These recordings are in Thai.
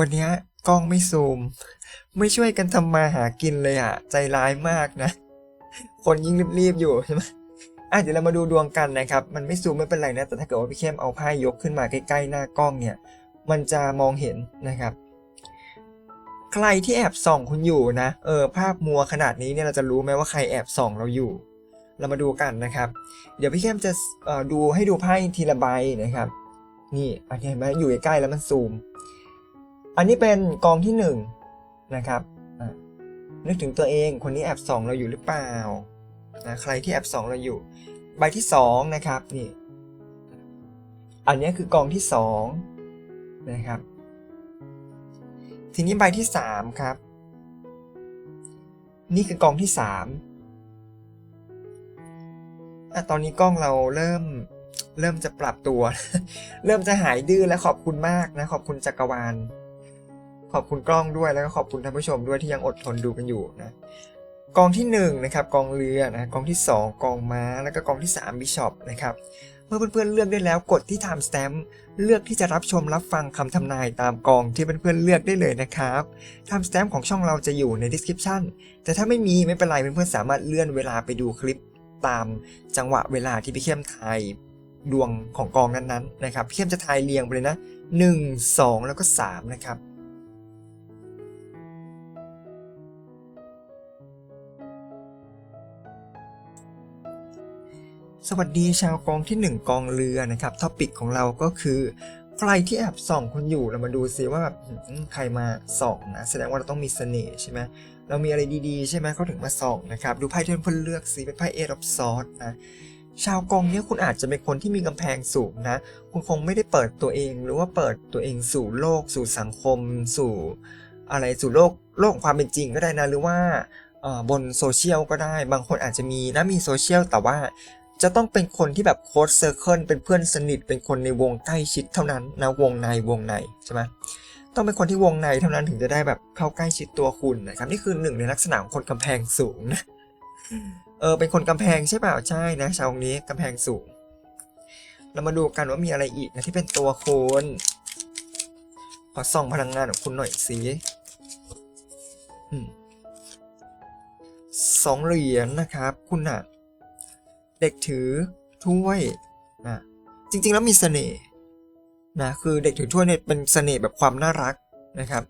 วันนี้กล้องไม่ซูม ไม่ช่วยกันทำมาหากินเลยอะใจร้ายมากนะ คนยิ่งรีบๆอยู่ใช่ไหมอะเดี๋ยวเรามาดูดวงกันนะครับ มันไม่ซูมไม่เป็นไรนะ แต่ถ้าเกิดว่าพี่เข้มเอาไพ่ยกขึ้นมาใกล้ๆหน้ากล้องเนี่ย มันจะมองเห็นนะครับ รที่แอบส่องคุณอยู่นะ เออ ภาพมัวขนาดนี้เนี่ยเราจะรู้ไหมว่าใครแอบส่องเราอยู่ เรามาดูกันนะครับ เดี๋ยวพี่เข้มจะดูให้ดูไพ่ทีละใบนะครับ นี่อันนี้เห็นไหมอยู่ใกล้ๆแล้วมันซูม อันนี้เป็นกองที่หนึ่งนะครับนึกถึงตัวเองคนนี้แอบส่องเราอยู่หรือเปล่านะใครที่แอบส่องเราอยู่ ใบที่สองนะครับนี่ อันนี้คือกองที่สองนะครับ ทีนี้ใบที่สามครับ นี่คือกองที่สามอะตอนนี้กล้องเราเริ่มเริ่มจะปรับตัว เริ่มจะหายดื้อแล้วขอบคุณมากนะ ขอบคุณจักรวาล ขอบคุณกล้องด้วยแล้วก็ขอบคุณท่านผู้ชมด้วยที่ยังอดทนดูกันอยู่นะ กองที่1นงนะครับกองเรือนะกองที่ 2 กองม้า แล้วก็กองที่3บิชอปนะครับ เมื่อเพื่อนๆเลือกได้แล้วกดที่ time stamp เลือกที่จะรับชมรับฟังคำทำนายตามกองที่เพื่อนๆเลือกได้เลยนะครับทำสแตมป์ของช่องเราจะอยู่ใน description แต่ถ้าไม่มีไม่เป็นไรเพื่อนๆสามารถเลื่อนเวลาไปดูคลิปตามจังหวะเวลาที่พี่เข้มทายดวงของกองนั้นๆนะครับพี่เข้มจะทายเรียงไปเลยนะ 1 2 แล้วก็ 3 นะครับ สวัสดีชาวกองที่ 1 กองเรือนะครับท็อปิกของเราก็คือใครที่แอบส่องคุณอยู่เรามาดูซิว่าแบบใครมาส่องนะแสดงว่าเราต้องมีเสน่ห์ใช่ไหมเรามีอะไรดีๆ ใช่ไหมเขาถึงมาส่องนะครับดูไพ่ที่เพื่อนเลือกสิเป็นไพ่เอรอบซอสนะชาวกองเนี้ยคุณอาจจะเป็นคนที่มีกำแพงสูงนะ คุณคงไม่ได้เปิดตัวเอง หรือว่าเปิดตัวเองสู่โลก สู่สังคม สู่อะไรสู่โลกโลกความเป็นจริงก็ได้นะหรือว่าบนโซเชียลก็ได้ บางคนอาจจะมีนะมีโซเชียลแต่ว่า จะต้องเป็นคนที่แบบโค้ดเซอร์เคิลเป็นเพื่อนสนิทเป็นคนในวงใกล้ชิดเท่านั้นนะวงในวงในใช่ไหมต้องเป็นคนที่วงในเท่านั้นถึงจะได้แบบเข้าใกล้ชิดตัวคุณนะครับ นี่คือหนึ่งในลักษณะของคนกำแพงสูงนะเออเป็นคนกำแพงใช่เปล่าใช่นะชาวนี้กำแพงสูง เรามาดูกันว่ามีอะไรอีกนะที่เป็นตัวคุณขอส่องพลังงานของคุณหน่อยสิสองเหรียญนะครับ คุณอะ เด็กถือถ้วยนะจริง ๆ แล้วมีเสน่ห์นะคือเด็กถือถ้วยเนี่ยเป็นเสน่ห์แบบความน่ารักนะครับ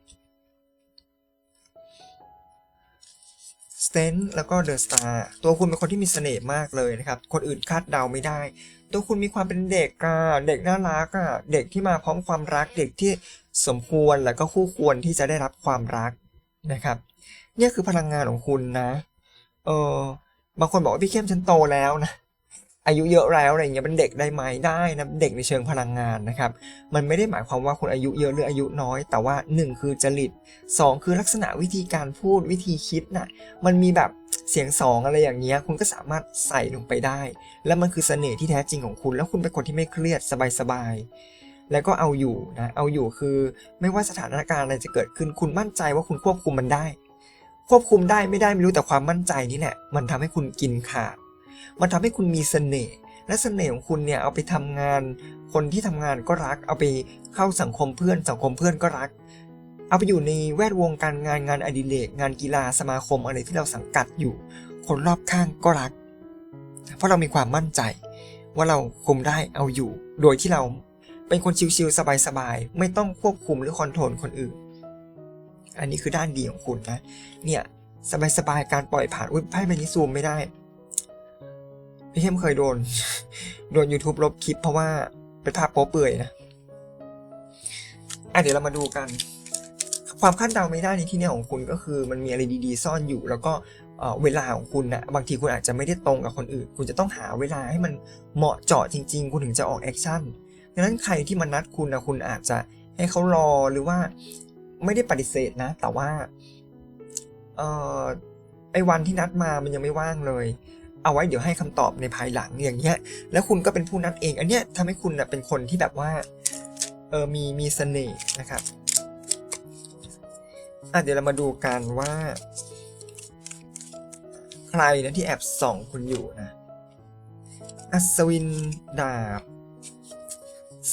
สเตนแล้วก็เดอะสตาร์ตัวคุณเป็นคนที่มีเสน่ห์มากเลยนะครับ คนอื่นคาดเดาไม่ได้ ตัวคุณมีความเป็นเด็กอะเด็กน่ารักอะเด็กที่มาพร้อมความรัก เด็กที่สมควรแล้วก็คู่ควรที่จะได้รับความรักนะครับ เนี่ยคือพลังงานของคุณนะ เออ บางคนบอกว่าพี่เข้มฉันโตแล้วนะอายุเยอะแล้วอะไรเงี้ยเป็นเด็กได้ไหมได้นะเด็กในเชิงพลังงานนะครับ มันไม่ได้หมายความว่าคุณอายุเยอะหรืออายุน้อย แต่ว่า 1 คือจริต 2 คือลักษณะวิธีการพูดวิธีคิดน่ะมันมีแบบเสียงสองอะไรอย่างเงี้ยคุณก็สามารถใส่ลงไปได้ แล้วมันคือเสน่ห์ที่แท้จริงของคุณ แล้วคุณเป็นคนที่ไม่เครียดสบายๆแล้วก็เอาอยู่นะเอาอยู่คือ ไม่ว่าสถานการณ์อะไรจะเกิดขึ้น คุณมั่นใจว่าคุณควบคุมมันได้ ควบคุมได้ไม่ได้ไม่รู้แต่ความมั่นใจนี่แหละ มันทำให้คุณกินขาด มันทำให้คุณมีเสน่ห์และเสน่ห์ของคุณเนี่ยเอาไปทำงาน คนที่ทำงานก็รัก เอาไปเข้าสังคมเพื่อน สังคมเพื่อนก็รัก เอาไปอยู่ในแวดวงการงานงานอดิเรกงานกีฬาสมาคมอะไรที่เราสังกัดอยู่ คนรอบข้างก็รัก เพราะเรามีความมั่นใจ ว่าเราคุมได้เอาอยู่ โดยที่เราเป็นคนชิวๆสบายๆไม่ต้องควบคุมหรือคอนโทรลคนอื่น อันนี้คือด้านดีของคุณนะ เนี่ยสบายๆการปล่อยผ่านอุ้ยไพ่ใบนี้ซูมไม่ได้พี่เข้มเคยโดน โดน YouTube ลบคลิปเพราะว่าเป็นภาพโป๊เปื่อยนะอะเดี๋ยวเรามาดูกัน ความคาดเดาไม่ได้ในที่เนี้ยของคุณก็คือมันมีอะไรดีๆ ซ่อนอยู่ แล้วก็เวลาของคุณนะบางทีคุณอาจจะไม่ได้ตรงกับคนอื่น คุณจะต้องหาเวลาให้มันเหมาะเจาะจริง ๆ คุณถึงจะออกแอคชั่นดังนั้นใครที่มานัดคุณนะคุณอาจจะให้เขารอหรือว่า ไม่ได้ปฏิเสธนะ แต่ว่าเออไอ้วันที่นัดมามันยังไม่ว่างเลย เอาไว้เดี๋ยวให้คำตอบในภายหลังอย่างเงี้ย แล้วคุณก็เป็นผู้นัดเอง อันเนี้ยทำให้คุณนะเป็นคนที่แบบว่าเออมีมีเสน่ห์นะครับอะเดี๋ยวเรามาดูกันว่า ใครนะที่แอบส่องคุณอยู่นะอัศวินดาบ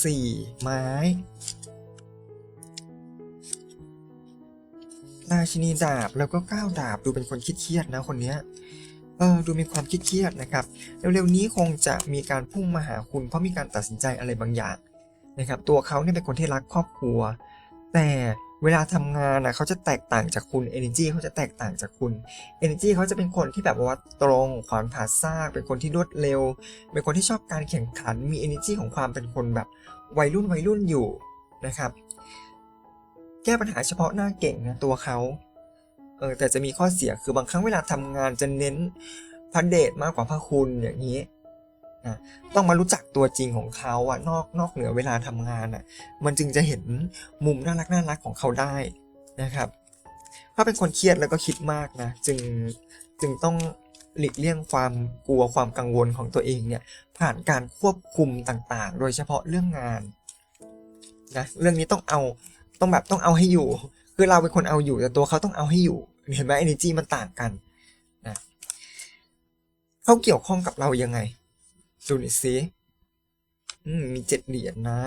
สี่ไม้ ราชินีดาบแล้วก็ก้าวดาบดูเป็นคนคิดเครียดนะคนเนี้ยเออดูมีความคิดเครียดนะครับ เร็วๆนี้คงจะมีการพุ่งมาหาคุณ เพราะมีการตัดสินใจอะไรบางอย่างนะครับ ตัวเขาเนี่ยเป็นคนที่รักครอบครัว แต่เวลาทำงานนะเขาจะแตกต่างจากคุณ energy เขาจะแตกต่างจากคุณ energy เขาจะเป็นคนที่แบบว่าตรงขวานผ่าซาก เป็นคนที่รวดเร็ว เป็นคนที่ชอบการแข่งขัน มี energy ของความเป็นคนแบบวัยรุ่นวัยรุ่นอยู่นะครับ แก้ปัญหาเฉพาะหน้าเก่งนะตัวเขาเออแต่จะมีข้อเสียคือบางครั้งเวลาทำงานจะเน้นพระเดชมากกว่าพระคุณอย่างนี้นะต้องมารู้จักตัวจริงของเขาอะนอกนอกเหนือเวลาทำงานอะมันจึงจะเห็นมุมน่ารักน่ารักของเขาได้นะครับเขาเป็นคนเครียดแล้วก็คิดมากนะจึงจึงต้องหลีกเลี่ยงความกลัวความกังวลของตัวเองเนี่ยผ่านการควบคุมต่างๆ โดยเฉพาะเรื่องงานนะเรื่องนี้ต้องเอา ต้องแบบต้องเอาให้อยู่ คือเราเป็นคนเอาอยู่แต่ตัวเขาต้องเอาให้อยู่ เห็นไหม energy มันต่างกันนะเขาเกี่ยวข้องกับเรายังไงดูหน่อยสิมมีเจ็ดเหรียญนะ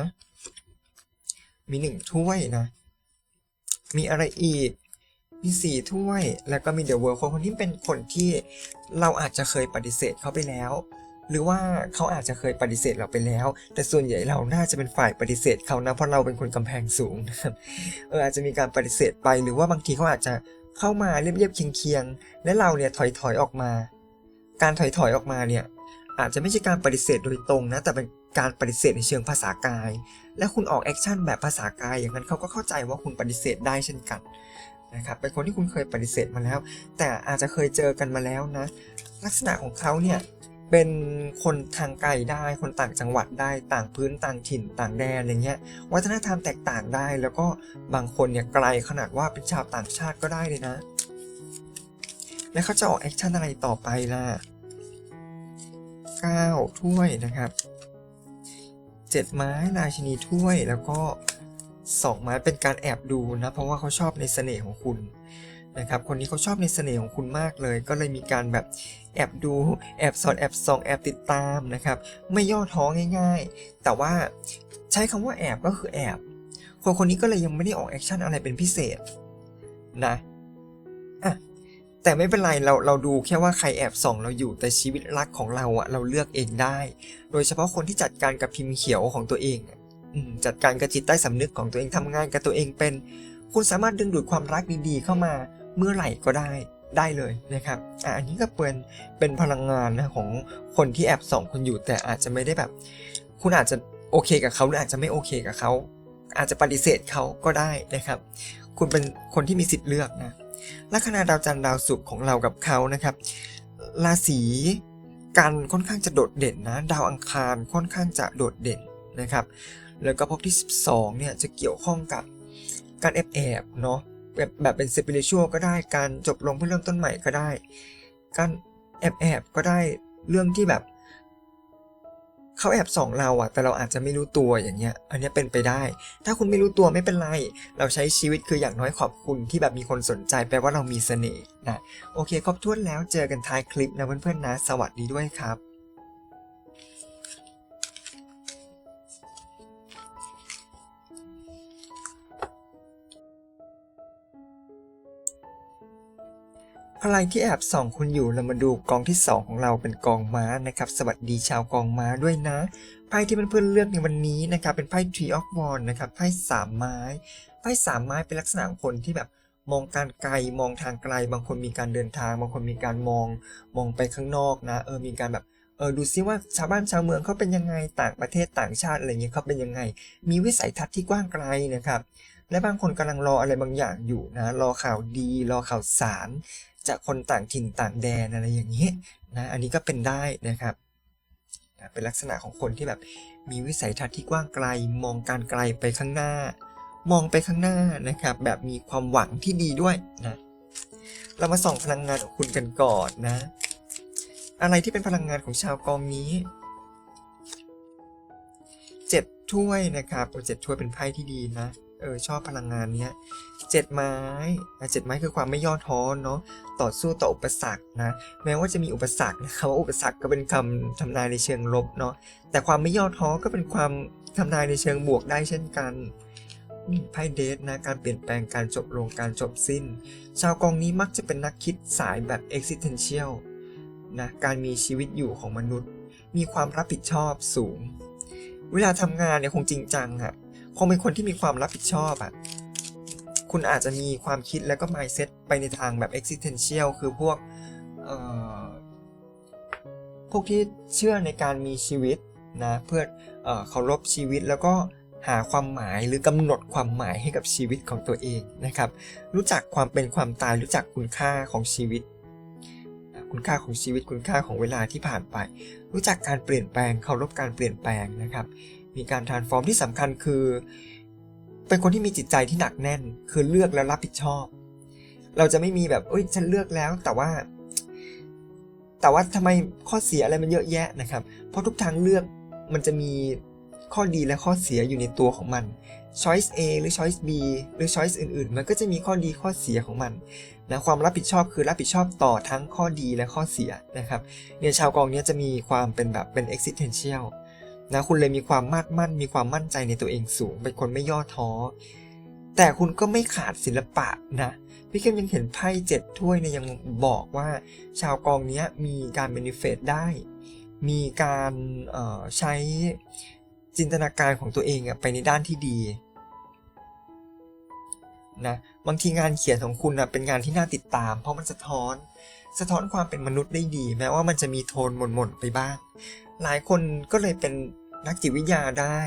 มีหนึ่งถ้วยนะ มีอะไรอีก มีสี่ถ้วย แล้วก็มีเดอะเวิร์คนคนที่เป็นคนที่เราอาจจะเคยปฏิเสธเขาไปแล้ว หรือว่าเขาอาจจะเคยปฏิเสธเราไปแล้ว แต่ส่วนใหญ่เราน่าจะเป็นฝ่ายปฏิเสธเขานะเพราะเราเป็นคนกำแพงสูงนะครับเอออาจจะมีการปฏิเสธไป หรือว่าบางทีเขาอาจจะเข้ามาเรียบๆเคียงๆและเราเนี่ยถอยถอยๆออกมา การถอยถอยๆออกมาเนี่ยอาจจะไม่ใช่การปฏิเสธโดยตรงนะแต่เป็นการปฏิเสธในเชิงภาษากาย และคุณออกแอคชั่นแบบภาษากาย อย่างนั้นเขาก็เข้าใจว่าคุณปฏิเสธได้เช่นกันนะครับเป็นคนที่คุณเคยปฏิเสธมาแล้ว แต่อาจจะเคยเจอกันมาแล้วนะลักษณะของเขาเนี่ย เป็นคนทางไกลได้ คนต่างจังหวัดได้ ต่างพื้นต่างถิ่นต่างแดนอะไรเงี้ย วัฒนธรรมแตกต่างได้ แล้วก็บางคนเนี่ยไกลขนาดว่าเป็นชาวต่างชาติก็ได้เลยนะ แล้วเขาจะออกแอคชั่นอะไรต่อไปล่ะ9ถ้วยนะครับ7ไม้ราชินีถ้วยแล้วก็2ไม้เป็นการแอบดูนะเพราะว่าเขาชอบในเสน่ห์ของคุณนะครับคนนี้เขาชอบในเสน่ห์ของคุณมากเลย ก็เลยมีการแบบ แอบดูแอบสอดแอบส่องแอบติดตามนะครับ ไม่ย่อท้อง่ายๆ แต่ว่าใช้คำว่าแอบก็คือแอบ คนคนนี้ก็เลยยังไม่ได้ออกแอคชั่นอะไรเป็นพิเศษนะอะแต่ไม่เป็นไรเราเราดูแค่ว่าใครแอบส่องเราอยู่แต่ชีวิตรักของเราอะเราเลือกเองได้ โดยเฉพาะคนที่จัดการกับพิมพ์เขียวของตัวเองจัดการกับจิตใต้สำนึกของตัวเองทำงานกับตัวเองเป็น คุณสามารถดึงดูดความรักดีๆเข้ามาเมื่อไหร่ก็ได้ ได้เลยนะครับอะอันนี้ก็เป็นเป็นพลังงานนะของคนที่แอบส่องคุณอยู่ แต่อาจจะไม่ได้แบบ คุณอาจจะโอเคกับเขาหรืออาจจะไม่โอเคกับเขา อาจจะปฏิเสธเขาก็ได้นะครับ คุณเป็นคนที่มีสิทธิ์เลือกนะลัคนาดาวจันทร์ดาวศุกร์ของเรากับเขานะครับราศีกันค่อนข้างจะโดดเด่นนะ ดาวอังคารค่อนข้างจะโดดเด่นนะครับ แล้วก็พบที่ 12เนี่ยจะเกี่ยวข้องกับการแอบแอบๆเนาะ แบบแบบเป็นสปิริชวลก็ได้การจบลงเพื่อเริ่มต้นใหม่ก็ได้ การแอบแอบๆก็ได้เรื่องที่แบบเขาแอบส่องเราอะแต่เราอาจจะไม่รู้ตัวอย่างเงี้ย อันนี้เป็นไปได้ ถ้าคุณไม่รู้ตัวไม่เป็นไร เราใช้ชีวิตคืออย่างน้อยขอบคุณที่แบบมีคนสนใจแปลว่าเรามีเสน่ห์นะ โอเค ครบถ้วนแล้วเจอกันท้ายคลิปนะเพื่อนๆนะ สวัสดีด้วยครับ อะไรที่แอบส่องคุณอยู่เรามาดูกองที่ 2 ของเราเป็นกองม้านะครับ สวัสดีชาวกองม้าด้วยนะ ไพ่ที่เพื่อนๆเลือกในวันนี้นะครับ เป็นไพ่ Tree of w a n d นะครับ ไพ่สามไม้ ไพ่สามไม้เป็นลักษณะคนที่แบบมองการไกลมองทางไกล บางคนมีการเดินทาง บางคนมีการมองมองไปข้างนอกนะ เออ มีการแบบเออดูซิว่าชาวบ้านชาวเมืองเขาเป็นยังไงต่างประเทศต่างชาติอะไรเงี้ยเขาเป็นยังไง มีวิสัยทัศน์ที่กว้างไกลนะครับ และบางคนกำลังรออะไรบางอย่างอยู่นะ รอข่าวดี รอข่าวสาร จากคนต่างถิ่นต่างแดนอะไรอย่างนี้นะอันนี้ก็เป็นได้นะครับเป็นลักษณะของคนที่แบบมีวิสัยทัศน์ที่กว้างไกล มองการไกลไปข้างหน้า มองไปข้างหน้านะครับ แบบมีความหวังที่ดีด้วยนะเรามาส่องพลังงานของคุณกันก่อนนะ อะไรที่เป็นพลังงานของชาวกองนี้เจ็ดถ้วยนะครับเจ็ดถ้วยเป็นไพ่ที่ดีนะ เออชอบพลังงานเนี้ยเจ็ดไม้เจ็ดไม้คือความไม่ย่อท้อเนาะต่อสู้ต่ออุปสรรคนะแม้ว่าจะมีอุปสรรคนะครับว่าอุปสรรคก็เป็นคำทำนายในเชิงลบเนาะแต่ความไม่ย่อท้อก็เป็นความทำนายในเชิงบวกได้เช่นกันไพ่เดทนะการเปลี่ยนแปลงการจบลงการจบสิ้น ชาวกองนี้มักจะเป็นนักคิดสายแบบ existential นะการมีชีวิตอยู่ของมนุษย์ มีความรับผิดชอบสูง เวลาทำงานเนี่ยคงจริงจังอะ คงเป็นคนที่มีความรับผิดชอบอะคุณอาจจะมีความคิดแล้วก็ mindset ไปในทางแบบ existential คือพวกพวกที่เชื่อในการมีชีวิตนะเพื่อเอ่อเคารพชีวิตแล้วก็หาความหมายหรือกำหนดความหมายให้กับชีวิตของตัวเองนะครับ รู้จักความเป็นความตายรู้จักคุณค่าของชีวิต คุณค่าของชีวิตคุณค่าของเวลาที่ผ่านไป รู้จักการเปลี่ยนแปลงเคารพการเปลี่ยนแปลงนะครับ มีการทานฟอร์มที่สำคัญคือ เป็นคนที่มีจิตใจที่หนักแน่น คือเลือกแล้วรับผิดชอบ เราจะไม่มีแบบเอ้ยฉันเลือกแล้วแต่ว่า แต่ว่าทำไมข้อเสียอะไรมันเยอะแยะนะครับ เพราะทุกทางเลือกมันจะมีข้อดีและข้อเสียอยู่ในตัวของมัน choice A หรือ choice B หรือ choice อื่น ๆ มันก็จะมีข้อดีข้อเสียของมันนะความรับผิดชอบคือรับผิดชอบต่อทั้งข้อดีและข้อเสียนะครับเนี่ยชาวกองเนี้ยจะมีความเป็นแบบเป็น existential นะคุณเลยมีความมาดมั่น มีความมั่นใจในตัวเองสูง เป็นคนไม่ย่อท้อ แต่คุณก็ไม่ขาดศิลปะนะ พี่เข้มยังเห็นไพ่เจ็ดถ้วยเนี่ยยังบอกว่า ชาวกองนี้มีการเบนฟิตได้ มีการใช้จินตนาการของตัวเองไปในด้านที่ดีนะบางทีงานเขียนของคุณอะเป็นงานที่น่าติดตาม เพราะมันสะท้อน สะท้อนความเป็นมนุษย์ได้ดี แม้ว่ามันจะมีโทนหม่นๆไปบ้าง หลายคนก็เลยเป็น นักจิตวิทยาได้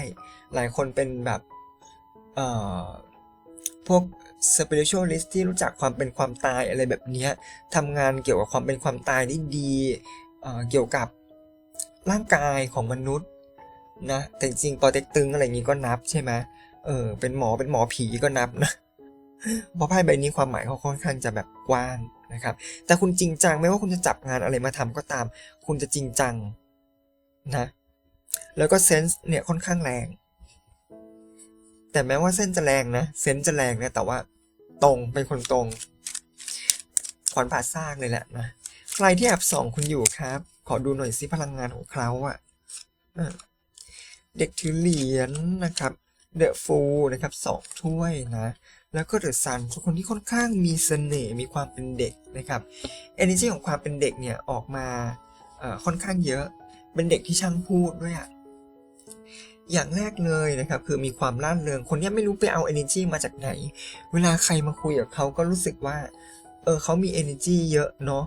หลายคนเป็นแบบเอ่อพวก spiritualist ที่รู้จักความเป็นความตายอะไรแบบนี้ทำงานเกี่ยวกับความเป็นความตายได้ดีเอ่อเกี่ยวกับร่างกายของมนุษย์นะแต่จริงปอเต็กตึงอะไรอย่างงี้ก็นับใช่ไหมเออเป็นหมอเป็นหมอผีก็นับนะเพราะไพ่ใบนี้ความหมายเขาค่อนข้างจะแบบกว้างนะครับ แต่คุณจริงจังไม่ว่าคุณจะจับงานอะไรมาทำก็ตาม คุณจะจริงจังนะ แล้วก็เซนส์เนี่ยค่อนข้างแรง แต่แม้ว่าเส้นจะแรงนะเซนส์จะแรงนะแต่ว่าตรงเป็นคนตรงขวัญผ่าซากเลยแหละนะใครที่แอบส่องคุณอยู่ครับ ขอดูหน่อยซิพลังงานของเขาอะอะเด็กถือเหรียญนะครับเดอะฟูนะครับสองถ้วยนะแล้วก็เดอะซันเป็นคนที่ค่อนข้างมีเสน่ห์มีความเป็นเด็กนะครับ energy ของความเป็นเด็กเนี่ยออกมาค่อนข้างเยอะ เป็นเด็กที่ช่างพูดด้วยอะอย่างแรกเลยนะครับคือมีความร่าเริงคนนี้ไม่รู้ไปเอา energy มาจากไหน เวลาใครมาคุยกับเขาก็รู้สึกว่า เออเขามี energy เยอะเนาะ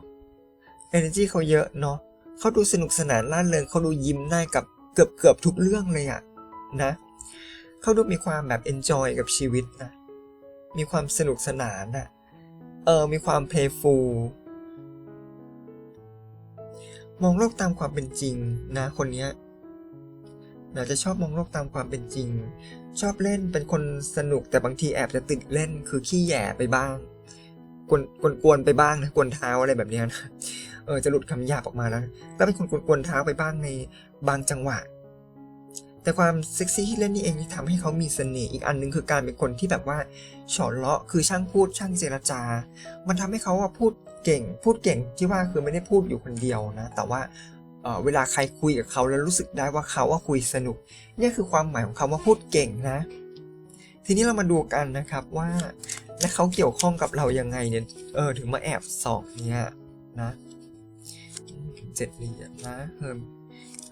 energy เขาเยอะเนาะเขาดูสนุกสนานร่าเริงเขาดูยิ้มได้กับเกือบเกือบทุกเรื่องเลยอะนะเขาดูมีความแบบ enjoy กับชีวิตนะมีความสนุกสนานอะเออมีความ playful มองโลกตามความเป็นจริงนะคนเนี้ยนะจะชอบมองโลกตามความเป็นจริง ชอบเล่นเป็นคนสนุกแต่บางทีแอบจะติดเล่นคือขี้แย่ไปบ้าง กวนกวนกวนไปบ้างนะกวนเท้าอะไรแบบนี้นะเออจะหลุดคำหยาบออกมาแล้วก็เป็นคนกวนกวนเท้าไปบ้างในบางจังหวะ แต่ความเซ็กซี่ที่เล่นนี่เองที่ทำให้เขามีเสน่ห์อีกอันหนึงคือการเป็นคนที่แบบว่าเฉาะเลาะคือช่างพูดช่างเจรจา มันทำให้เขาพูด เก่ง พูดเก่งที่ว่าคือไม่ได้พูดอยู่คนเดียวนะ แต่ว่าเเวลาใครคุยกับเขาแล้วรู้สึกได้ว่าเขาว่าคุยสนุก นี่คือความหมายของคำว่าพูดเก่งนะ ทีนี้เรามาดูกันนะครับว่า และเขาเกี่ยวข้องกับเรายังไงเนี่ย เออถึงมาแอบสองเนี่ยนะเจ็ดเหรียญนะเฮอร์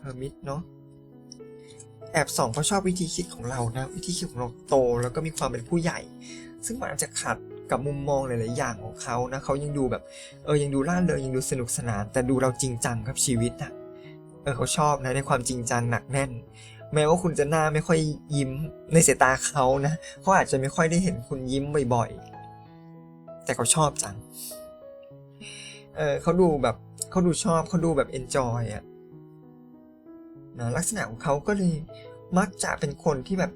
เฮอร์มิตเนาะแอบส่องเขาชอบวิธีคิดของเรานะ วิธีคิดของเราโต แล้วก็มีความเป็นผู้ใหญ่ ซึ่งมันอาจจะขัด กับมุมมองหลาย ๆ อย่างของเขานะเขายังดูแบบเออยังดูล่าเริงยังดูสนุกสนาน แต่ดูเราจริงจังกับชีวิตอะเออเขาชอบนะในความจริงจังหนักแน่น แม้ว่าคุณจะหน้าไม่ค่อยยิ้มในสายตาเขานะเขาอาจจะไม่ค่อยได้เห็นคุณยิ้มบ่อย ๆ แต่เขาชอบจังเออเขาดูแบบเขาดูชอบเขาดูแบบเอนจอยอะนะลักษณะของเขาก็เลยมักจะเป็นคนที่แบบ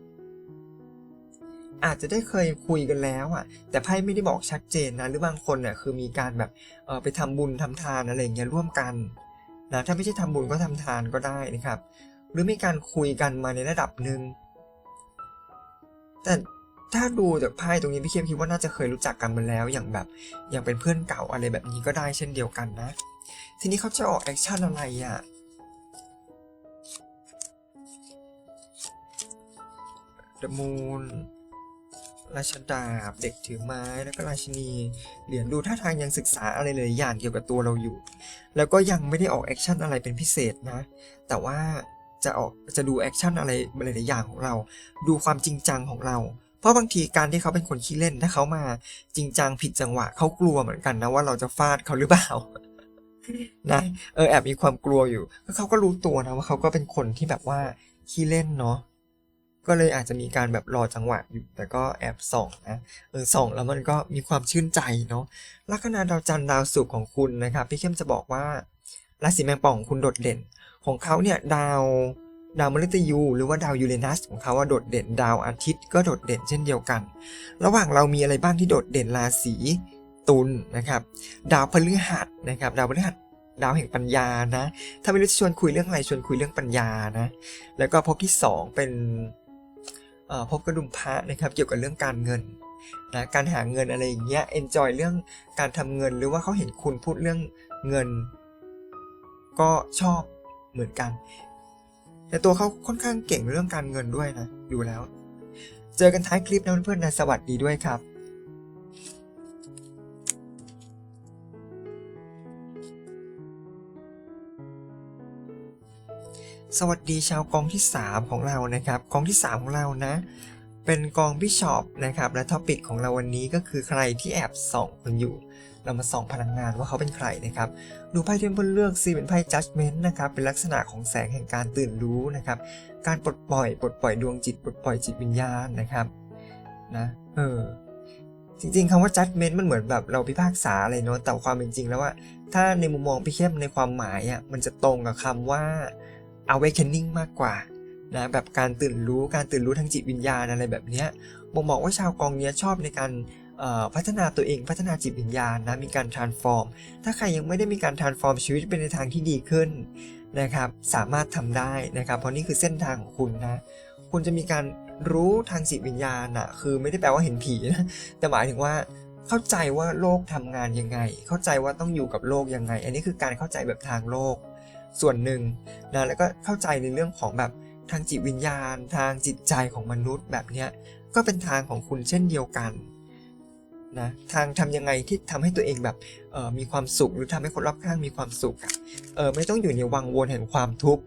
อาจจะได้เคยคุยกันแล้วอะ แต่ไพ่ไม่ได้บอกชัดเจนนะหรือบางคนเนี่ยคือมีการแบบเออไปทำบุญทำทานอะไรอย่างเงี้ยร่วมกันนะถ้าไม่ใช่ทำบุญก็ทำทานก็ได้นะครับ หรือมีการคุยกันมาในระดับหนึ่งแต่ถ้าดูจากไพ่ตรงนี้พี่เข้มคิดว่าน่าจะเคยรู้จักกันมาแล้ว อย่างแบบอย่างเป็นเพื่อนเก่าอะไรแบบนี้ก็ได้เช่นเดียวกันนะ ทีนี้เขาจะออกแอคชั่นอะไรอะ่ะ The Moon ราชดาบ เด็กถือไม้ แล้วก็ราชินี เหรียญดูท่าทางยังศึกษาอะไรหลายอย่างเกี่ยวกับตัวเราอยู่ แล้วก็ยังไม่ได้ออกแอคชั่นอะไรเป็นพิเศษนะ แต่ว่าจะออกจะดูแอคชั่นอะไรหลายๆอย่างของเรา ดูความจริงจังของเรา เพราะบางทีการที่เขาเป็นคนขี้เล่น ถ้าเขามาจริงจังผิดจังหวะเขากลัวเหมือนกันนะว่าเราจะฟาดเขาหรือเปล่านะเออแอบมีความกลัวอยู่เขาก็รู้ตัวนะว่าเขาก็เป็นคนที่แบบว่าขี้เล่นเนาะ ก็เลยอาจจะมีการแบบรอจังหวะอยู่ แต่ก็แอบส่องนะเออส่องแล้วมันก็มีความชื่นใจเนาะลัคนาดาวจันทร์ดาวศุกร์ของคุณนะครับพี่เข้มจะบอกว่าราศีแมงป่องคุณโดดเด่น ของเขาเนี่ยดาวดาวมฤตยูหรือว่าดาวยูเรนัสของเขาว่าโดดเด่นดาวอาทิตย์ก็โดดเด่นเช่นเดียวกัน ระหว่างเรามีอะไรบ้างที่โดดเด่นราศีตุลนะครับ ดาวพฤหัสนะครับ ดาวพฤหัสดาวแห่งปัญญานะ ถ้าไม่รู้จะชวนคุยเรื่องอะไรชวนคุยเรื่องปัญญานะ แล้วก็ภพที่สองเป็น พบกระดุมพระนะครับเกี่ยวกับเรื่องการเงินนะการหาเงินอะไรอย่างเงี้ยเอนจอยเรื่องการทำเงินหรือว่าเขาเห็นคุณพูดเรื่องเงิน ก็ชอบเหมือนกัน แต่ตัวเขาค่อนข้างเก่งเรื่องการเงินด้วยนะดูแล้ว เจอกันท้ายคลิปนะเพื่อนๆนะสวัสดีด้วยครับ สวัสดีชาวกองที่ 3 ของเรานะครับ กองที่ 3 ของเรานะ เป็นกองบิชอปนะครับ และท็อปิกของเราวันนี้ก็คือใครที่แอบส่องคุณอยู่ เรามาส่องพลังงานว่าเขาเป็นใครนะครับ ดูไพ่ที่เพื่อนเลือกซีเป็นไพ่ judgment นะครับ เป็นลักษณะของแสงแห่งการตื่นรู้นะครับ การปลดปล่อย ปลดปล่อยดวงจิต ปลดปล่อยจิตวิญญาณนะครับ นะ เออจริงๆคำว่า judgment มันเหมือนแบบเราพิพากษาอะไรเนาะแต่ความเป็นจริงแล้วว่า ถ้าในมุมมองพี่เข้มในความหมายอะมันจะตรงกับคำว่า awakening มากกว่านะแบบการตื่นรู้การตื่นรู้ทางจิตวิญญาณอะไรแบบนี้บ่งบอกว่าชาวกองเนี้ยชอบในการพัฒนาตัวเองพัฒนาจิตวิญญาณนะมีการ transform ถ้าใครยังไม่ได้มีการ transform ชีวิตเป็นในทางที่ดีขึ้นนะครับสามารถทำได้นะครับเพราะนี่คือเส้นทางของคุณนะคุณจะมีการรู้ทางจิตวิญญาณอะคือไม่ได้แปลว่าเห็นผีนะแต่หมายถึงว่าเข้าใจว่าโลกทำงานยังไง เข้าใจว่าต้องอยู่กับโลกยังไง อันนี้คือการเข้าใจแบบทางโลก ส่วนหนึ่งนะแล้วก็เข้าใจในเรื่องของแบบทางจิตวิญญาณ ทางจิตใจของมนุษย์แบบเนี้ยก็เป็นทางของคุณเช่นเดียวกันนะทางทำยังไงที่ทำให้ตัวเองแบบมีความสุขหรือทำให้คนรอบข้างมีความสุขเออไม่ต้องอยู่ในวังวนแห่งความทุกข์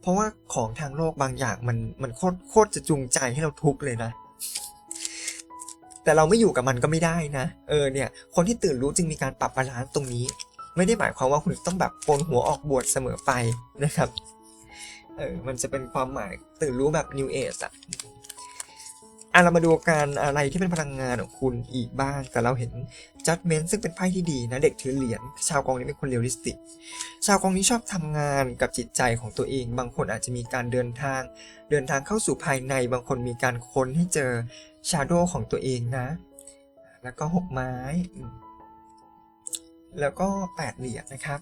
เพราะว่าของทางโลกบางอย่างมันมันโคตรโคตรจะจูงใจให้เราทุกข์เลยนะ แต่เราไม่อยู่กับมันก็ไม่ได้นะ เออเนี่ย คนที่ตื่นรู้จึงมีการปรับบาลานซ์ตรงนี้ ไม่ได้หมายความว่าคุณต้องแบบโกนหัวออกบวชเสมอไปนะครับ เออ มันจะเป็นความหมายตื่นรู้แบบ New Age อะอะเรามาดูการอะไรที่เป็นพลังงานของคุณอีกบ้าง แต่เราเห็น Judgment ซึ่งเป็นไพ่ที่ดีนะ เด็กถือเหรียญชาวกองนี้เป็นคนเรียลลิสติก ชาวกองนี้ชอบทำงานกับจิตใจของตัวเอง บางคนอาจจะมีการเดินทาง เดินทางเข้าสู่ภายใน บางคนมีการค้นให้เจอชาโดของตัวเองนะ แล้วก็หกไม้ แล้วก็แปดเหรียญนะครับ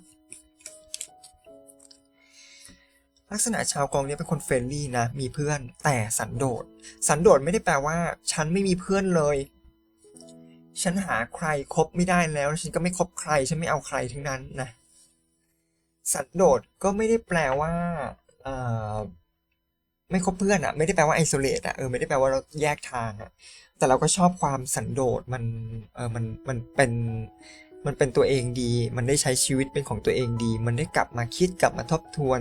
ลักษณะชาวกองนี้เป็นคนเฟรนลี่นะ มีเพื่อนแต่สันโดษ สันโดษไม่ได้แปลว่า ฉันไม่มีเพื่อนเลย ฉันหาใครคบไม่ได้แล้ว ฉันก็ไม่คบใคร ฉันไม่เอาใครทั้งนั้นนะ สันโดษก็ไม่ได้แปลว่าไม่คบเพื่อนอะไม่ได้แปลว่าไอโซเลตอะเออไม่ได้แปลว่าเราแยกทางอะแต่เราก็ชอบความสันโดษมันเออมันมันเป็น มันเป็นตัวเองดี มันได้ใช้ชีวิตเป็นของตัวเองดี มันได้กลับมาคิดกลับมาทบทวน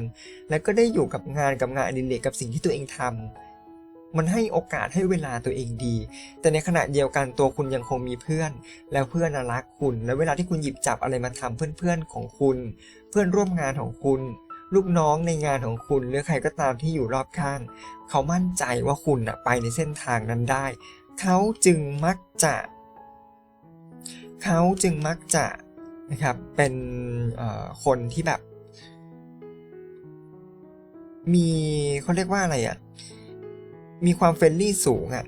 แล้วก็ได้อยู่กับงานกับงานอดิเรกกับสิ่งที่ตัวเองทำมันให้โอกาสให้เวลาตัวเองดี แต่ในขณะเดียวกันตัวคุณยังคงมีเพื่อน แล้วเพื่อนน่ะรักคุณ แล้วเวลาที่คุณหยิบจับอะไรมาทำเพื่อนๆของคุณ เพื่อนร่วมงานของคุณ ลูกน้องในงานของคุณ หรือใครก็ตามที่อยู่รอบข้าง เขามั่นใจว่าคุณน่ะไปในเส้นทางนั้นได้ เขาจึงมักจะ เขาจึงมักจะนะครับเป็นคนที่แบบ มีเขาเรียกว่าอะไรอะ่ะมีความเฟรนลี่สูงอะ่ะ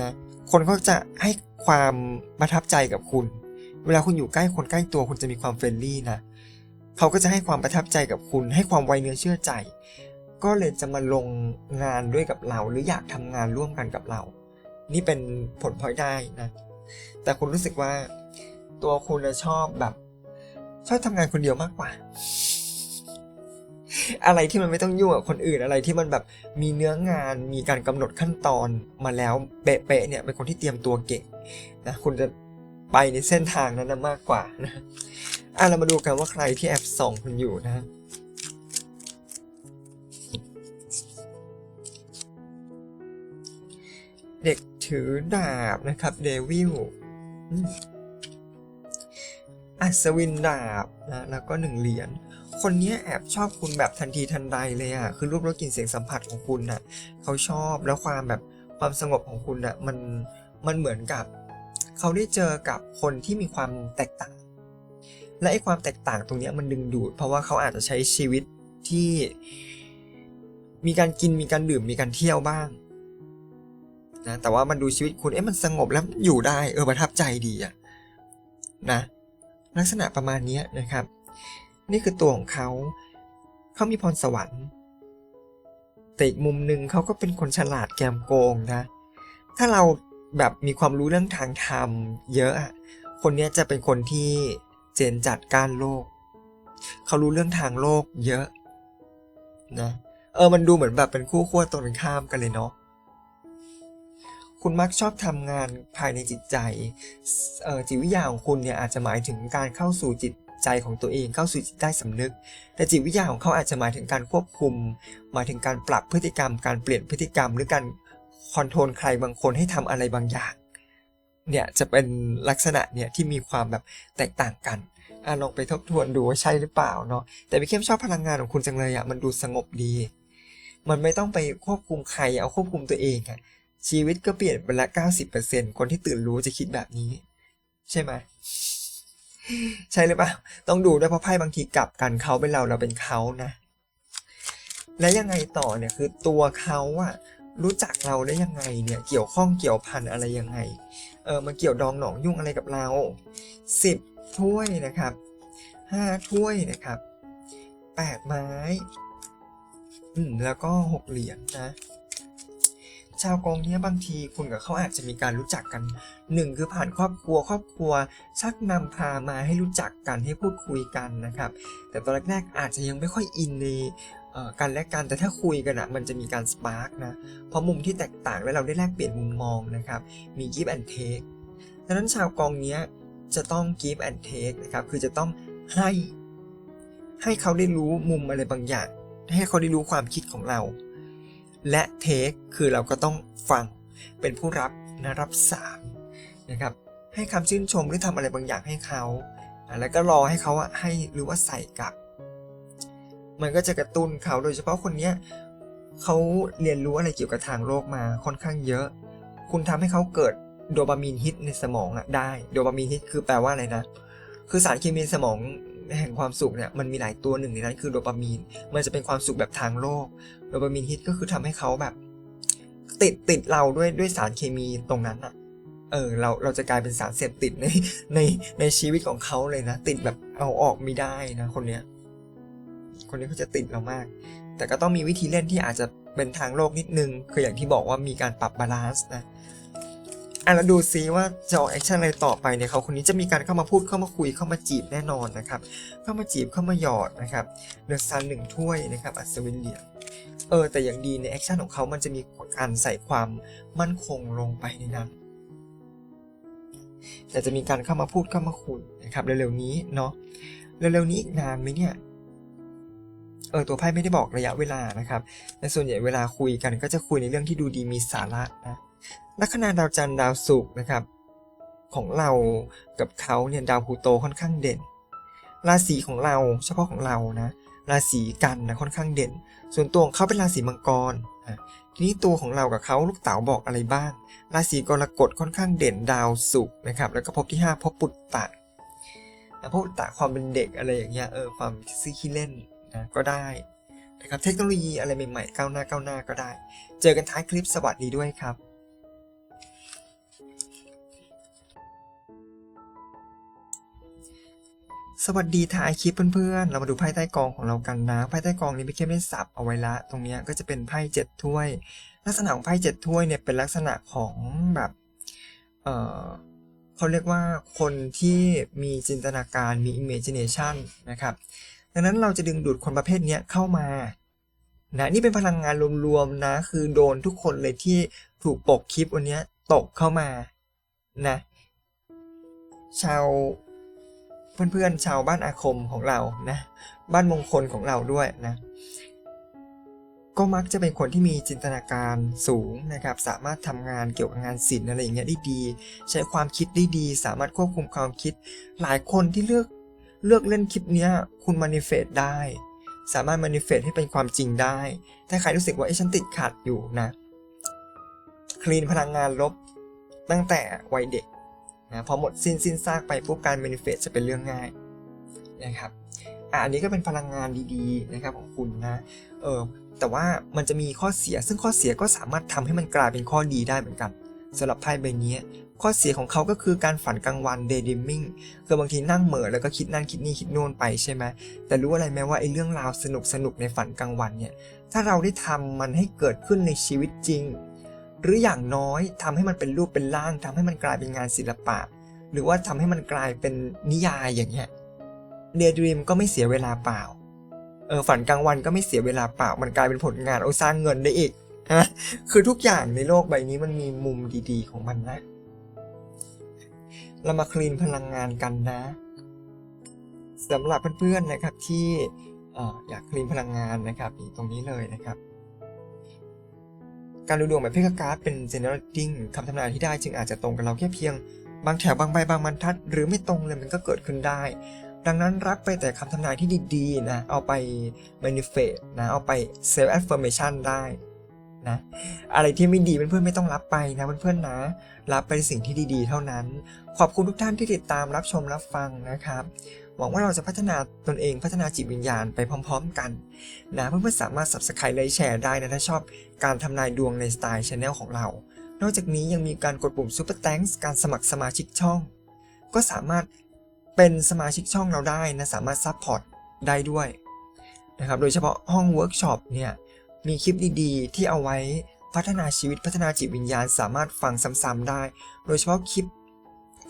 นะคนเขาจะให้ความประทับใจกับคุณ เวลาคุณอยู่ใกล้คนใกล้ตัวคุณจะมีความเฟรนลี่นะเขาก็จะให้ความประทับใจกับคุณ ให้ความไวเนื้อเชื่อใจ ก็เลยจะมาลงงานด้วยกับเรา หรืออยากทำงานร่วมกันกับเรา นี่เป็นผลพลอยได้นะ แต่คุณรู้สึกว่า ตัวคุณน่ะชอบแบบ ชอบทำงานคนเดียวมากกว่า อะไรที่มันไม่ต้องยุ่งกับคนอื่นอะไรที่มันแบบมีเนื้องานมีการกำหนดขั้นตอนมาแล้วเป๊ะๆเนี่ยเป็นคนที่เตรียมตัวเก่งนะคุณจะไปในเส้นทางนั้นนะมากกว่านะอะเรามาดูกันว่าใครที่แอบส่องคุณอยู่นะเด็กถือดาบนะครับเดวิล อัศวินดาบนะแล้วก็หนึ่งเหรียญคนนี้แอบชอบคุณแบบทันทีทันใดเลยอะคือรูปรสกลิ่นเสียงสัมผัสของคุณน่ะเขาชอบแล้วความแบบความสงบของคุณน่ะมันมันเหมือนกับเขาได้เจอกับคนที่มีความแตกต่าง และไอ้ความแตกต่างตรงนี้มันดึงดูด เพราะว่าเขาอาจจะใช้ชีวิตที่ มีการกินมีการดื่มมีการเที่ยวบ้างนะแต่ว่ามันดูชีวิตคุณเอ๊ะมันสงบแล้วอยู่ได้เออประทับใจดีอะนะ ลักษณะประมาณนี้นะครับ นี่คือตัวของเขา เขามีพรสวรรค์ แต่อีกมุมหนึ่งเขาก็เป็นคนฉลาดแกมโกงนะ ถ้าเราแบบมีความรู้เรื่องทางธรรมเยอะอะคนนี้จะเป็นคนที่เจนจัดการโลก เขารู้เรื่องทางโลกเยอะนะ เออ มันดูเหมือนแบบเป็นคู่ขั้วตรงกันข้ามกันเลยเนาะ คุณมักชอบทำงานภายในจิตใจเอ่อจิตวิทยาของคุณเนี่ยอาจจะหมายถึงการเข้าสู่จิตใจของตัวเองเข้าสู่จิตใต้สำนึก แต่จิตวิทยาของเขาอาจจะหมายถึงการควบคุม หมายถึงการปรับพฤติกรรม การเปลี่ยนพฤติกรรม หรือการคอนโทรลใครบางคนให้ทำอะไรบางอย่าง เนี่ยจะเป็นลักษณะเนี่ยที่มีความแบบแตกต่างกันอลองไปทบทวนดูว่าใช่หรือเปล่าเนาะ แต่พี่เข้มชอบพลังงานของคุณจังเลยอะ่ะมันดูสงบดี มันไม่ต้องไปควบคุมใครเอาควบคุมตัวเองอะ ชีวิตก็เปลี่ยนไปละ90%คนที่ตื่นรู้จะคิดแบบนี้ ใช่ไหมใช่หรือเปล่าต้องดูด้วยเพราะไพ่บางทีกลับกันเขาเป็นเราเราเป็นเขานะ และยังไงต่อเนี่ยคือตัวเขาอะรู้จักเราได้ยังไงเนี่ยเกี่ยวข้องเกี่ยวพันอะไรยังไงเออมันเกี่ยวดองหนองยุ่งอะไรกับเราสิบถ้วยนะครับห้าถ้วยนะครับแปดไม้ อืมแล้วก็หกเหรียญนะ ชาวกองเนี้ยบางทีคุณกับเขาอาจจะมีการรู้จักกันหนึ่งคือผ่านครอบครัวครอบครัว ชักนำพามาให้รู้จักกันให้พูดคุยกันนะครับ แต่ตอนแรกๆอาจจะยังไม่ค่อยอินในกันและกันแต่ถ้าคุยกันอะมันจะมีการสปาร์กนะเพราะมุมที่แตกต่างและเราได้แลกเปลี่ยนมุมมองนะครับ มี give and take ดังนั้นชาวกองเนี้ยจะต้อง give and take นะครับคือจะต้องให้ให้เขาได้รู้มุมอะไรบางอย่าง ให้เขาได้รู้ความคิดของเรา และ take คือเราก็ต้องฟังเป็นผู้รับนะรับสารนะครับให้คำชื่นชมหรือทำอะไรบางอย่างให้เขา แล้วก็รอให้เขาอะให้หรือว่าใส่กลับ มันก็จะกระตุ้นเขาโดยเฉพาะคนเนี้ยเขาเรียนรู้อะไรเกี่ยวกับทางโลกมาค่อนข้างเยอะ คุณทำให้เขาเกิดโดปามีนฮิตในสมองอะได้ โดปามีนฮิตคือแปลว่าอะไรนะ คือสารเคมีในสมอง แห่งความสุขเนี่ยมันมีหลายตัวหนึ่งในนั้นคือโดปามีน มันจะเป็นความสุขแบบทางโลก โดปามีนฮิตก็คือทำให้เขาแบบ ติดติดเราด้วยด้วยสารเคมีตรงนั้นอะเออเราเราจะกลายเป็นสารเสพติดในในในชีวิตของเขาเลยนะ ติดแบบเอาออกไม่ได้นะ คนเนี้ย คนนี้เขาจะติดเรามาก แต่ก็ต้องมีวิธีเล่นที่อาจจะเป็นทางโลกนิดนึง คืออย่างที่บอกว่ามีการปรับบาลานซ์นะ อะแล้วดูซิว่าจะออกแอคชั่นอะไรต่อไปเนี่ยเขาคนนี้จะมีการเข้ามาพูดเข้ามาคุยเข้ามาจีบแน่นอนนะครับ เข้ามาจีบเข้ามาหยอดนะครับเดือดซันหนึ่งถ้วยนะครับอัศวินเหรียญเออแต่อย่างดีในแอคชั่นของเขามันจะมีการใส่ความมั่นคงลงไปในนั้นแต่จะมีการเข้ามาพูดเข้ามาคุยนะครับเร็วๆนี้เนาะเร็วๆนี้อีกนานไหมเนี่ยเออตัวไพ่ไม่ได้บอกระยะเวลานะครับแต่ส่วนใหญ่เวลาคุยกันก็จะคุยในเรื่องที่ดูดีมีสาระนะ ลัคนาดาวจันทร์ดาวศุกร์นะครับ ของเรากับเขาเนี่ยดาวพลูโตค่อนข้างเด่น ราศีของเราเฉพาะของเรานะราศีกันนะค่อนข้างเด่น ส่วนตัวของเขาเป็นราศีมังกรทีนี้ตัวของเรากับเขาลูกเต๋าบอกอะไรบ้าง ราศีกรกฎค่อนข้างเด่นดาวศุกร์นะครับ แล้วก็พบที่ 5พบปุตตะนะพบปุตตะความเป็นเด็กอะไรอย่างเงี้ยเออความซื่อขี้เล่นนะก็ได้นะครับเทคโนโลยีอะไรใหม่ๆก้าวหน้าก้าวหน้าก็ได้ เจอกันท้ายคลิปสวัสดีด้วยครับ สวัสดีท้ายคลิปเพื่อนๆ เรามาดูไพ่ใต้กองของเรากันนะไพ่ใต้กองนี้พี่เข้มได้สับเอาไว้ละ ตรงนี้ก็จะเป็นไพ่เจ็ดถ้วย ลักษณะของไพ่เจ็ดถ้วยเนี่ยเป็นลักษณะของแบบเออเขาเรียกว่าคนที่มีจินตนาการมี imagination นะครับดังนั้นเราจะดึงดูดคนประเภทนี้เข้ามานะนี่เป็นพลังงานรวมๆนะคือโดนทุกคนเลยที่ถูกปกคลิปวันนี้ตกเข้ามานะชาว เพื่อนๆชาวบ้านอาคมของเรานะบ้านมงคลของเราด้วยนะก็มักจะเป็นคนที่มีจินตนาการสูงนะครับ สามารถทำงานเกี่ยวกับงานศิลป์อะไรอย่างเงี้ยได้ดี ใช้ความคิดได้ดี สามารถควบคุมความคิด หลายคนที่เลือกเลือกเล่นคลิปเนี้ยคุณมานิเฟตได้ สามารถมานิเฟตให้เป็นความจริงได้ ถ้าใครรู้สึกว่าไอ้ฉันติดขัดอยู่นะ คลีนพลังงานลบตั้งแต่วัยเด็ก นะพอหมดสิ้นสิ้นซากไปปุ๊บการมานิเฟตจะเป็นเรื่องง่ายนะครับอะอันนี้ก็เป็นพลังงานดีๆนะครับของคุณนะเออแต่ว่ามันจะมีข้อเสียซึ่งข้อเสียก็สามารถทำให้มันกลายเป็นข้อดีได้เหมือนกันสำหรับไพ่ใบนี้ข้อเสียของเขาก็คือการฝันกลางวัน daydreaming คือบางทีนั่งเหม่อแล้วก็คิดนั่นคิดนี่คิดโน่นไปใช่ไหมแต่รู้อะไรไหมว่าไอ้เรื่องราวสนุกสนุกในฝันกลางวันเนี่ยถ้าเราได้ทำมันให้เกิดขึ้นในชีวิตจริง หรืออย่างน้อยทำให้มันเป็นรูปเป็นร่างทำให้มันกลายเป็นงานศิลปะ หรือว่าทำให้มันกลายเป็นนิยายอย่างเงี้ย daydream ก็ไม่เสียเวลาเปล่าเออฝันกลางวันก็ไม่เสียเวลาเปล่า มันกลายเป็นผลงานเอาสร้างเงินได้อีกนะคือทุกอย่างในโลกใบนี้มันมีมุมดีๆของมันนะ เรามาคลีนพลังงานกันนะสำหรับเพื่อนๆนะครับที่ออยากคลีนพลังงานนะครับตรงนี้เลยนะครับ การดูดวงแบบเพกการ์ดเป็น general reading คำทำนายที่ได้จึงอาจจะตรงกับเราแค่เพียง บางแถวบางใบบางบรรทัด หรือไม่ตรงเลยมันก็เกิดขึ้นได้ ดังนั้นรับไปแต่คำทำนายที่ดีๆนะเอาไป manifest นะเอาไป self affirmation ได้นะอะไรที่ไม่ดีเพื่อนๆไม่ต้องรับไปนะเพื่อนๆนะ รับไปสิ่งที่ดีๆ เท่านั้น ขอบคุณทุกท่านที่ติดตามรับชมรับฟังนะครับ หวังว่าเราจะพัฒนาตนเองพัฒนาจิตวิญญาณไปพร้อมๆกันนะเพื่อนๆสามารถ subscribe และแชร์ได้นะถ้าชอบการทำนายดวงในสไตล์ Channel ของเรา นอกจากนี้ยังมีการกดปุ่ม Super Thanks การสมัครสมาชิกช่อง ก็สามารถเป็นสมาชิกช่องเราได้นะสามารถซัพพอร์ตได้ด้วยนะครับโดยเฉพาะห้องเวิร์กช็อปเนี่ยมีคลิปดีๆ ที่เอาไว้พัฒนาชีวิตพัฒนาจิตวิญญาณ สามารถฟังซ้ำๆได้ โดยเฉพาะคลิป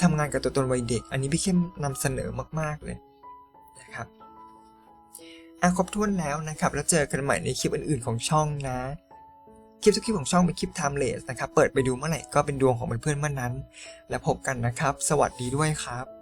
ทำงานกับตัวตนวัยเด็ก อันนี้พี่เข้มนำเสนอมาก ๆ เลยนะครับอะครบถ้วนแล้วนะครับ แล้วเจอกันใหม่ในคลิปอื่นๆของช่องนะ คลิปทุกคลิปของช่องเป็นคลิปไทม์เลสนะครับ เปิดไปดูเมื่อไหร่ก็เป็นดวงของเพื่อนๆเมื่อนั้น แล้วพบกันนะครับ สวัสดีด้วยครับ